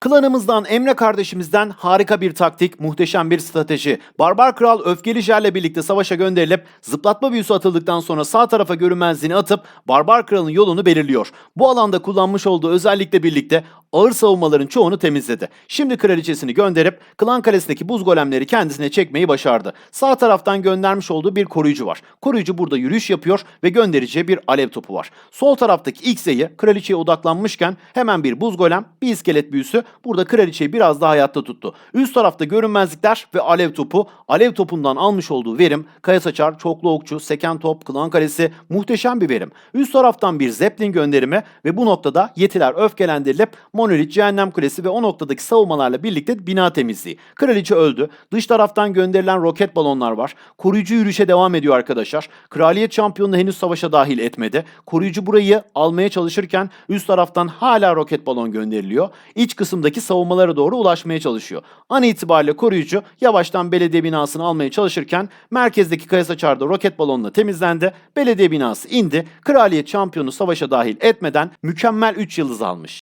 Klanımızdan Emre kardeşimizden harika bir taktik, muhteşem bir strateji. Barbar Kral öfkeli Jer'le birlikte savaşa gönderilip zıplatma büyüsü atıldıktan sonra sağ tarafa görünmezliğini atıp Barbar Kral'ın yolunu belirliyor. Bu alanda kullanmış olduğu özellikle birlikte ağır savunmaların çoğunu temizledi. Şimdi kraliçesini gönderip klan kalesindeki buz golemleri kendisine çekmeyi başardı. Sağ taraftan göndermiş olduğu bir koruyucu var. Koruyucu burada yürüyüş yapıyor ve göndereceği bir alev topu var. Sol taraftaki X'e'yi kraliçeye odaklanmışken hemen bir buz golem, bir iskelet büyüsü burada kraliçeyi biraz daha hayatta tuttu. Üst tarafta görünmezlikler ve alev topu. Alev topundan almış olduğu verim, kaya saçar, çoklu okçu, seken top, klan kalesi muhteşem bir verim. Üst taraftan bir zeppelin gönderimi ve bu noktada yetiler öfkelendirilip monolit, cehennem kulesi ve o noktadaki savunmalarla birlikte bina temizliği. Kraliçe öldü. Dış taraftan gönderilen roket balonlar var. Koruyucu yürüyüşe devam ediyor arkadaşlar. Kraliyet şampiyonunu henüz savaşa dahil etmedi. Koruyucu burayı almaya çalışırken üst taraftan hala roket balon gönderiliyor. İç kısımdaki savunmalara doğru ulaşmaya çalışıyor. An itibariyle koruyucu yavaştan belediye binasını almaya çalışırken merkezdeki kaya saçarda roket balonla temizlendi. Belediye binası indi. Kraliyet şampiyonu savaşa dahil etmeden mükemmel 3 yıldız almış.